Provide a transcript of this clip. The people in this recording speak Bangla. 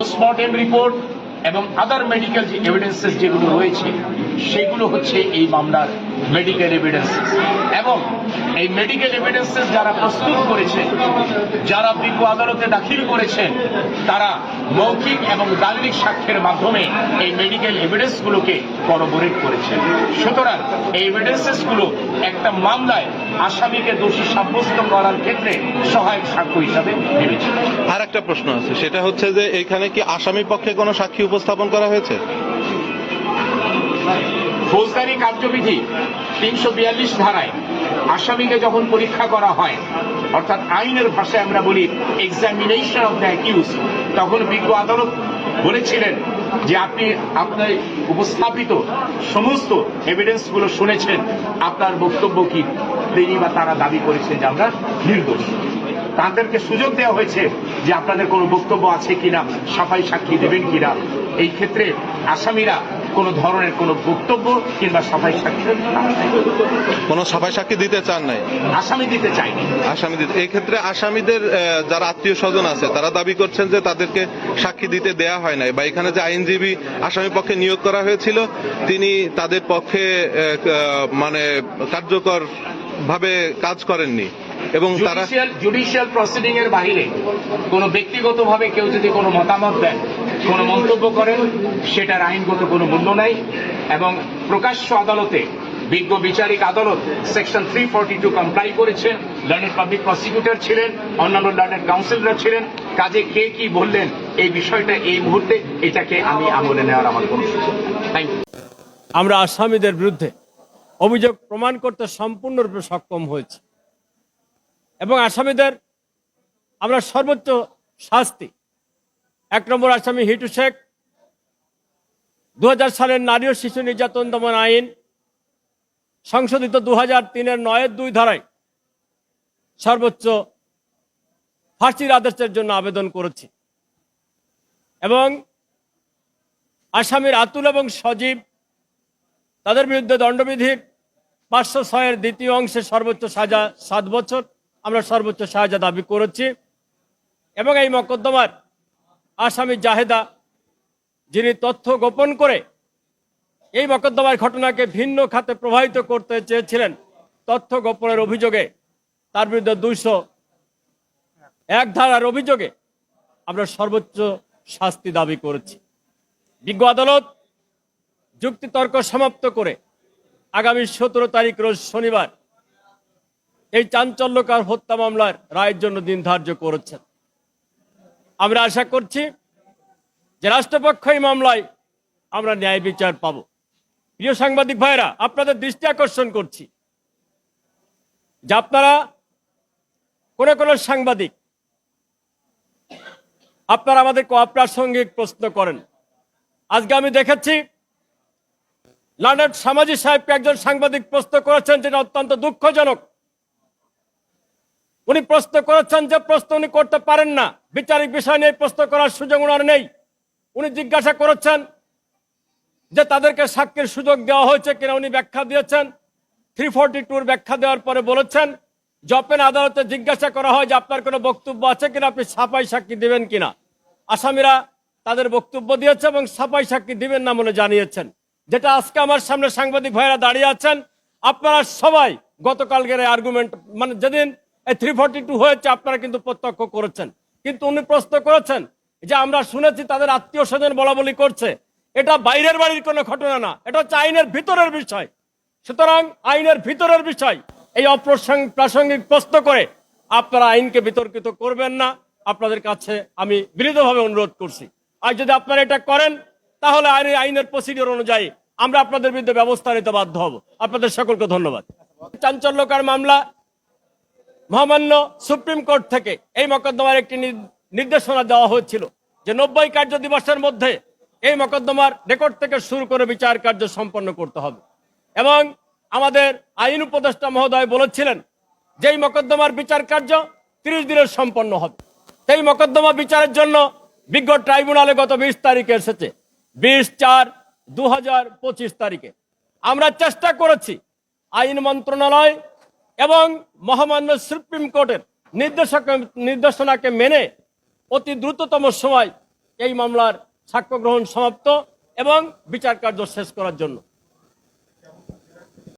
পোস্টমর্টেম রিপোর্ট এবং আদার মেডিকেল যে এভিডেন্সেস যেগুলো রয়েছে সেগুলো হচ্ছে এই মামলার মেডিকেল এভিডেন্সেস এবং এই মেডিকেল এভিডেন্সেস যারা প্রস্তুত করেছে, যারা বিজ্ঞ আদালতে দাখিল করেছেন তারা মৌখিক এবং দালিলিক সাক্ষ্যের মাধ্যমে এই মেডিকেল এভিডেন্সগুলোকে করবোরেট করেছেন সুতরাং এই এভিডেন্সেসগুলো একটা মামলায় আসামিকে দোষী সাব্যস্ত করার ক্ষেত্রে সহায়ক সাক্ষ্য হিসাবে বিবেচিত। আর একটা প্রশ্ন আছে, সেটা হচ্ছে যে এখানে কি আসামি পক্ষে কোনো সাক্ষী উপস্থাপন করা হয়েছে? ফৌজদারি কার্যবিধি তিনশো বিয়াল্লিশ ধারায় আসামিকে যখন পরীক্ষা করা হয়, অর্থাৎ আইনের ভাষায় আমরা বলি এক্সামিনেশন অফ দ্য অ্যাকিউজ তখন বিজ্ঞ আদালত বলেছিলেন যে আপনি আপনার উপস্থাপিত সমস্ত এভিডেন্সগুলো শুনেছেন, আপনার বক্তব্য কি? তিনি বা তারা দাবি করেছেন যে আমরা নির্দোষ। তাদেরকে সুযোগ দেওয়া হয়েছে যে আপনাদের কোনো বক্তব্য আছে কিনা, সাফাই সাক্ষী দেবেন কিনা। এই ক্ষেত্রে আসামিরা কোনো ধরনের কোনো বক্তব্য কিংবা সাফাই সাক্ষী কোনো সভায় সাক্ষী দিতে চান নাই? আসামি দিতে চায়নি আসামি দিতে এই ক্ষেত্রে আসামিদের যারা আত্মীয় স্বজন আছে তারা দাবি করছেন যে তাদেরকে সাক্ষী দিতে দেয়া হয় নাই বা এখানে যে আইনজীবী আসামি পক্ষে নিয়োগ করা হয়েছিল তিনি তাদের পক্ষে মানে কার্যকর ভাবে কাজ করেননি এবং তারা জুডিশিয়াল জুডিশিয়াল প্রসিডিং এর বাইরে কোনো ব্যক্তিগতভাবে কেউ যদি কোনো মতামত দেন কোনো মন্তব্য করেন, সেটার আইনগত কোনো মূল্য নাই এবং প্রকাশ্য আদালতে বিজ্ঞ বিচারিক আদালত section three forty two comply করেছে লার্নেড পাবলিক প্রসিকিউটর ছিলেন, অন্যান্য লার্নেড কাউন্সিলর ছিলেন। কাজে কে কি বললেন, এই বিষয়টা এই মুহূর্তে এটাকে আমি আমলে নেওয়ার আমার কোনো সুযোগ আমরা আসামিদের বিরুদ্ধে অভিযোগ প্রমাণ করতে সম্পূর্ণরূপে সক্ষম হয়েছি। এবং আসামিদের আমরা সর্বোচ্চ শাস্তি এক নম্বর আসামি হিটু শেখ দু সালের নারী ও শিশু নির্যাতন দমন আইন, সংশোধিত দু হাজার তিনের নয়ের দুই ধারায় সর্বোচ্চ ফাঁসির আদেশের জন্য আবেদন করেছি। এবং আসামির আতুল এবং সজীব, তাদের বিরুদ্ধে দণ্ডবিধির পাঁচশো ছয়ের দ্বিতীয় অংশে সর্বোচ্চ সাজা সাত বছর, আমরা সর্বোচ্চ সাজা দাবি করেছি। এবং এই মকদ্দমার আসামি জাহেদা, যিনি তথ্য গোপন করে এই মকদ্দমার ঘটনাকে ভিন্ন খাতে প্রভাবিত করতে চেয়েছিলেন, তথ্য গোপনের অভিযোগে তার বিরুদ্ধে দুইশো এক ধারার অভিযোগে আমরা সর্বোচ্চ শাস্তি দাবি করেছি। বিজ্ঞ আদালত যুক্তিতর্ক সমাপ্ত করে আগামী সতেরো তারিখ রোজ শনিবার এই চাঞ্চল্যকার হত্যা মামলার রায়ের জন্য দিন ধার্য করেছেন। আমরা আশা করছি যে রাষ্ট্রপক্ষ এই মামলায় আমরা ন্যায় বিচার পাব। প্রিয় সাংবাদিক ভাইরা আপনাদের দৃষ্টি আকর্ষণ করছি যে আপনারা কোন কোন সাংবাদিক, আপনারা আমাদেরকে অপ্রাসঙ্গিক প্রশ্ন করেন। আজকে আমি দেখেছি লার্নার্ড সামাজিক সাহেবকে একজন সাংবাদিক প্রশ্ন করেছেন যেটা অত্যন্ত দুঃখজনক। উনি প্রশ্ন করেছেন যে প্রশ্ন উনি করতে পারেন না। বিচারিক বিষয় নিয়ে প্রশ্ন করার সুযোগ ওনার নেই। উনি জিজ্ঞাসা করেছেন যে তাদেরকে সাক্ষীর সুযোগ দেওয়া হয়েছে কিনা। উনি ব্যাখ্যা দিয়েছেন। থ্রি ফোরটি টুর ব্যাখ্যা দেওয়ার পরে বলেছেন জপেন আদালতে জিজ্ঞাসা করা হয় যে আপনার কোনো বক্তব্য আছে কিনা? আপনি সাফাই সাক্ষী দেবেন কিনা? আসামিরা তাদের বক্তব্য দিয়েছে এবং সাফাই সাক্ষী দিবেন না বলে জানিয়েছেন। যেটা আজকে আমার সামনে সাংবাদিক ভাইরা দাঁড়িয়ে আছেন, আপনারা সবাই গতকালকের আর্গুমেন্ট মানে যেদিন থ্রি ফর্টি টু হয়েছে, আপনারা কিন্তু প্রত্যক্ষ করেছেন। কিন্তু উনি প্রশ্ন করেছেন যে আমরা শুনেছি তাদের আত্মীয় স্বজন বলা বলি করছে। এটা বাইরের বাড়ির কোনো ঘটনা না, এটা হচ্ছে আইনের ভিতরের বিষয়। সুতরাং আইনের ভিতরের বিষয়, এই প্রাসঙ্গিক প্রশ্ন করে আপনারা আইনকে বিতর্কিত করবেন না। আপনাদের কাছে আমি বিনীতভাবে অনুরোধ করছি। আর যদি আপনারা এটা করেন, তাহলে আইনের আইনের প্রসিডিওর অনুযায়ী আমরা আপনাদের বিরুদ্ধে ব্যবস্থা নিতে বাধ্য হব। আপনাদের সকলকে ধন্যবাদ। চাঞ্চল্যকার মামলা মহামান্য সুপ্রিম কোর্ট থেকে এই মকদ্দমার একটি নির্দেশনা দেওয়া হয়েছিল যে নব্বই কার্য দিবসের মধ্যে এই মকদ্দমার রেকর্ড থেকে শুরু করে বিচার কার্য সম্পন্ন করতে হবে। এবং আমাদের আইন উপদেষ্টা মহোদয় বলেছিলেন যে এই মকদ্দমার বিচার কার্য তিরিশ দিনের সম্পন্ন হবে। সেই মকদ্দমা বিচারের জন্য বিজ্ঞ ট্রাইব্যুনালে গত বিশ তারিখে এসেছে। বিশ চার দু তারিখে। আমরা চেষ্টা করেছি আইন মন্ত্রণালয় এবং মহামান্য সুপ্রিম কোর্টের নির্দেশক নির্দেশনাকে মেনে অতি দ্রুততম সময় এই মামলার সাক্ষ্য গ্রহণ সমাপ্ত এবং বিচার কার্য শেষ করার জন্য।